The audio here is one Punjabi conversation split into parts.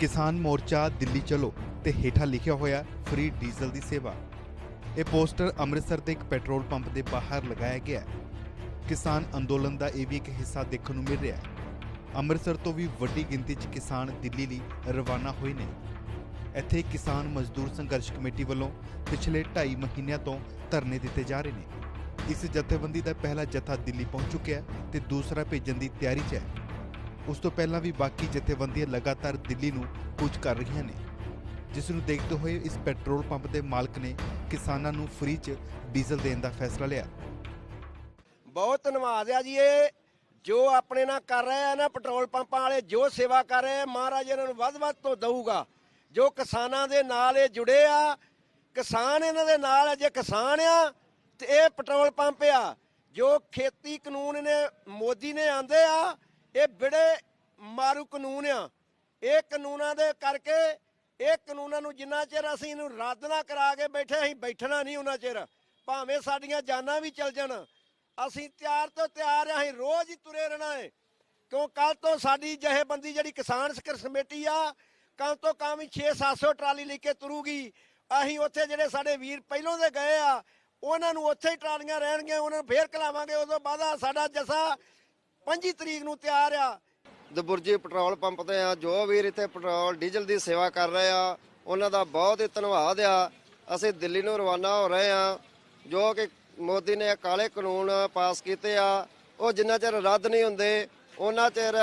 ਕਿਸਾਨ ਮੋਰਚਾ ਦਿੱਲੀ ਚਲੋ ਤੇ ਹੇਠਾਂ ਲਿਖਿਆ ਹੋਇਆ ਫ੍ਰੀ ਡੀਜ਼ਲ ਦੀ ਸੇਵਾ। ਇਹ ਪੋਸਟਰ ਅੰਮ੍ਰਿਤਸਰ ਦੇ ਇੱਕ ਪੈਟਰੋਲ ਪੰਪ ਦੇ ਬਾਹਰ ਲਗਾਇਆ ਗਿਆ ਹੈ। ਕਿਸਾਨ ਅੰਦੋਲਨ ਦਾ ਇਹ ਵੀ ਇੱਕ ਹਿੱਸਾ ਦੇਖਣ ਨੂੰ ਮਿਲ ਰਿਹਾ ਹੈ। ਅੰਮ੍ਰਿਤਸਰ ਤੋਂ ਵੀ ਵੱਡੀ ਗਿਣਤੀ 'ਚ ਕਿਸਾਨ ਦਿੱਲੀ ਲਈ ਰਵਾਨਾ ਹੋਏ ਨੇ। ਇੱਥੇ ਕਿਸਾਨ ਮਜ਼ਦੂਰ ਸੰਘਰਸ਼ ਕਮੇਟੀ ਵੱਲੋਂ ਪਿਛਲੇ 2.5 ਮਹੀਨਿਆਂ ਤੋਂ ਧਰਨੇ ਦਿੱਤੇ ਜਾ ਰਹੇ ਨੇ। ਇਸ ਜਥੇਬੰਦੀ ਦਾ ਪਹਿਲਾ ਜਥਾ ਦਿੱਲੀ ਪਹੁੰਚ ਚੁੱਕਿਆ ਹੈ ਤੇ ਦੂਸਰਾ ਭੇਜਣ ਦੀ ਤਿਆਰੀ 'ਚ ਹੈ। ਉਸ ਤੋਂ ਪਹਿਲਾਂ ਵੀ ਬਾਕੀ ਜਥੇਬੰਦੀਆਂ ਲਗਾਤਾਰ ਦਿੱਲੀ ਨੂੰ ਕੁਝ ਕਰ ਰਹੀਆਂ ਨੇ, ਜਿਸ ਨੂੰ ਦੇਖਦੇ ਹੋਏ ਇਸ ਪੈਟਰੋਲ ਪੰਪ ਦੇ ਮਾਲਕ ਨੇ ਕਿਸਾਨਾਂ ਨੂੰ ਫ੍ਰੀ 'ਚ ਡੀਜ਼ਲ ਦੇਣ ਦਾ ਫੈਸਲਾ ਲਿਆ। ਬਹੁਤ ਧੰਨਵਾਦ ਆ ਜੀ ਇਹ, ਜੋ ਆਪਣੇ ਨਾਲ ਕਰ ਰਹੇ ਆ ਨਾ ਪੈਟਰੋਲ ਪੰਪਾਂ ਵਾਲੇ, ਜੋ ਸੇਵਾ ਕਰ ਰਹੇ ਆ, ਮਹਾਰਾਜ ਇਹਨਾਂ ਨੂੰ ਵੱਧ-ਵੱਧ ਤੋਂ ਦਊਗਾ। ਜੋ ਕਿਸਾਨਾਂ ਦੇ ਨਾਲ ਇਹ ਜੁੜੇ ਆ, ਕਿਸਾਨ ਇਹਨਾਂ ਦੇ ਨਾਲ ਆ, ਜੇ ਕਿਸਾਨ ਆ, ਤੇ ਇਹ ਪੈਟਰੋਲ ਪੰਪ ਆ। ਜੋ ਖੇਤੀ ਕਾਨੂੰਨ ਨੇ, ਮੋਦੀ ਨੇ ਆਂਦੇ ਆ ਇਹ ਬੜੇ ਮਾਰੂ ਕਾਨੂੰਨ ਆ। ਇਹ ਕਾਨੂੰਨਾਂ ਦੇ ਕਰਕੇ ਇਹ ਕਾਨੂੰਨਾਂ ਨੂੰ ਜਿੰਨਾ ਚਿਰ ਅਸੀਂ ਇਹਨੂੰ ਰੱਦ ਨਾ ਕਰਾ ਕੇ ਬੈਠੇ, ਅਸੀਂ ਬੈਠਣਾ ਨਹੀਂ ਉਹਨਾਂ ਚਿਰ। ਭਾਵੇਂ ਸਾਡੀਆਂ ਜਾਨਾਂ ਵੀ ਚਲ ਜਾਣ। ਅਸੀਂ ਤਿਆਰ ਤੋਂ ਤਿਆਰ ਆ, ਅਸੀਂ ਰੋਜ਼ ਹੀ ਤੁਰੇ ਰਹਿਣਾ ਹੈ ਕਿਉਂ ਕੱਲ ਤੋਂ ਸਾਡੀ ਜਹੇਬੰਦੀ ਜਿਹੜੀ ਕਿਸਾਨ ਸੰਘਰਸ਼ ਕਮੇਟੀ ਆ ਕੱਲ ਤੋਂ ਕੰਮ 6-700 ਟਰਾਲੀ ਲੈ ਕੇ ਤੁਰੂਗੀ। ਅਸੀਂ ਉੱਥੇ ਜਿਹੜੇ ਸਾਡੇ ਵੀਰ ਪਹਿਲੋਂ ਦੇ ਗਏ ਆ, ਉਹਨਾਂ ਨੂੰ ਉੱਥੇ ਹੀ ਟਰਾਲੀਆਂ ਰਹਿਣਗੀਆਂ, ਉਹਨਾਂ ਨੂੰ ਫੇਰ ਕਲਾਵਾਂਗੇ ਉਦੋਂ ਬਾਅਦ ਸਾਡਾ ਜਸਾ 25 ਤਰੀਕ ਨੂੰ ਤਿਆਰ ਆ। ਦਬੁਰਜੀ ਪੈਟਰੋਲ ਪੰਪ ਤੇ ਆ, ਜੋ ਵੀਰ ਇੱਥੇ ਪੈਟਰੋਲ, ਡੀਜ਼ਲ ਦੀ ਸੇਵਾ ਕਰ ਰਹੇ ਆ, ਉਹਨਾਂ ਦਾ ਬਹੁਤ ਹੀ ਧੰਨਵਾਦ ਆ। ਅਸੀਂ ਦਿੱਲੀ ਨੂੰ ਰਵਾਨਾ ਹੋ ਰਹੇ ਆ, ਜੋ ਕਿ ਮੋਦੀ ਨੇ ਕਾਲੇ ਕਾਨੂੰਨ ਪਾਸ ਕੀਤੇ ਆ, ਉਹ ਜਿੰਨਾ ਚਿਰ ਰੱਦ ਨਹੀਂ ਹੁੰਦੇ, ਉਹਨਾਂ ਚਿਰ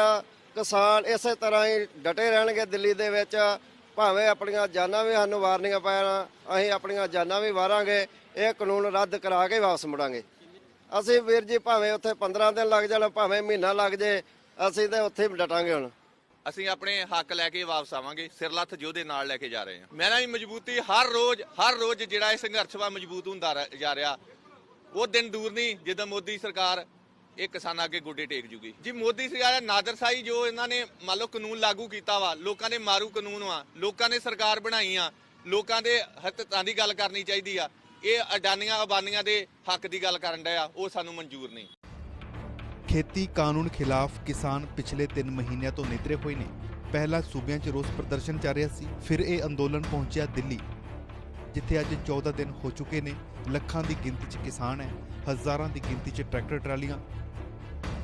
ਕਿਸਾਨ ਇਸੇ ਤਰ੍ਹਾਂ ਹੀ ਡਟੇ ਰਹਿਣਗੇ ਦਿੱਲੀ ਦੇ ਵਿੱਚ। ਭਾਵੇਂ ਆਪਣੀਆਂ ਜਾਨਾਂ ਵੀ ਸਾਨੂੰ ਵਾਰਨੀਆਂ ਪੈਣ, ਅਸੀਂ ਆਪਣੀਆਂ ਜਾਨਾਂ ਵੀ ਵਾਰਾਂਗੇ, ਇਹ ਕਾਨੂੰਨ ਰੱਦ ਕਰਾ ਕੇ ਵਾਪਸ ਮੁੜਾਂਗੇ। ਅਸੀਂ ਵੀਰ ਜੀ ਭਾਵੇਂ ਉੱਥੇ 15 ਦਿਨ ਲੱਗ ਜਾਣ, ਭਾਵੇਂ ਮਹੀਨਾ ਲੱਗ ਜੇ, ਅਸੀਂ ਤੇ ਉੱਥੇ ਹੀ ਡਟਾਂਗੇ ਹੁਣ। ਅਸੀਂ ਆਪਣੇ ਹੱਕ ਲੈ ਕੇ ਵਾਪਸ ਆਵਾਂਗੇ ਸਿਰਲੱਥ ਯੋਧੇ ਨਾਲ ਲੈ ਕੇ ਜਾ ਰਹੇ ਹਾਂ। ਮੇਰਾ ਵੀ ਮਜ਼ਬੂਤੀ ਹਰ ਰੋਜ਼ ਹਰ ਰੋਜ਼ ਜਿਹੜਾ ਇਹ ਸੰਘਰਸ਼ ਵਾ ਮਜ਼ਬੂਤ ਹੁੰਦਾ ਜਾ ਰਿਹਾ। ਉਹ ਦਿਨ ਦੂਰ ਨਹੀਂ, ਜਦੋਂ ਮੋਦੀ ਸਰਕਾਰ ਇਹ ਕਿਸਾਨਾਂ ਅੱਗੇ ਗੋਡੇ ਟੇਕ ਜੂਗੀ। ਜੀ ਮੋਦੀ ਸਰਕਾਰ ਨਾਦਰਸ਼ਾਹੀ ਜੋ ਇਹਨਾਂ ਨੇ ਮੰਨ ਲਓ ਕਾਨੂੰਨ ਲਾਗੂ ਕੀਤਾ ਵਾ, ਲੋਕਾਂ ਦੇ ਮਾਰੂ ਕਾਨੂੰਨ ਵਾ, ਲੋਕਾਂ ਨੇ ਸਰਕਾਰ ਬਣਾਈ ਆ, ਲੋਕਾਂ ਦੇ ਹੱਕਾਂ ਦੀ ਗੱਲ ਕਰਨੀ ਚਾਹੀਦੀ ਆ। ਇਹ ਅਡਾਨੀਆਂ ਅਬਾਨੀਆਂ ਦੇ ਹੱਕ ਦੀ ਗੱਲ ਕਰਨ ਡਿਆ, ਉਹ ਸਾਨੂੰ ਮਨਜ਼ੂਰ ਨਹੀਂ। ਖੇਤੀ ਕਾਨੂੰਨ ਖਿਲਾਫ ਕਿਸਾਨ ਪਿਛਲੇ 3 ਮਹੀਨਿਆਂ ਤੋਂ ਨਿਤਰੇ ਹੋਏ ਨੇ। ਪਹਿਲਾ ਸੂਬਿਆਂ 'ਚ ਰੋਸ ਪ੍ਰਦਰਸ਼ਨ ਚੱਲ ਰਿਹਾ ਸੀ, ਫਿਰ ਇਹ ਅੰਦੋਲਨ ਪਹੁੰਚਿਆ ਦਿੱਲੀ, ਜਿੱਥੇ ਅੱਜ 14 ਦਿਨ ਹੋ ਚੁੱਕੇ ਨੇ। ਲੱਖਾਂ ਦੀ ਗਿਣਤੀ 'ਚ ਕਿਸਾਨ ਹੈ, ਹਜ਼ਾਰਾਂ ਦੀ ਗਿਣਤੀ 'ਚ ਟਰੈਕਟਰ, ਟਰਾਲੀਆਂ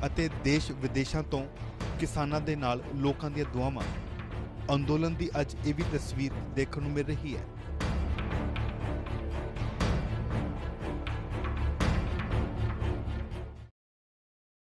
ਅਤੇ ਦੇਸ਼ ਵਿਦੇਸ਼ਾਂ ਤੋਂ ਕਿਸਾਨਾਂ ਦੇ ਨਾਲ ਲੋਕਾਂ ਦੀਆਂ ਦੁਆਵਾਂ। ਅੰਦੋਲਨ ਦੀ ਅੱਜ ਇਹ ਵੀ ਤਸਵੀਰ ਦੇਖਣ ਨੂੰ ਮਿਲ ਰਹੀ ਹੈ।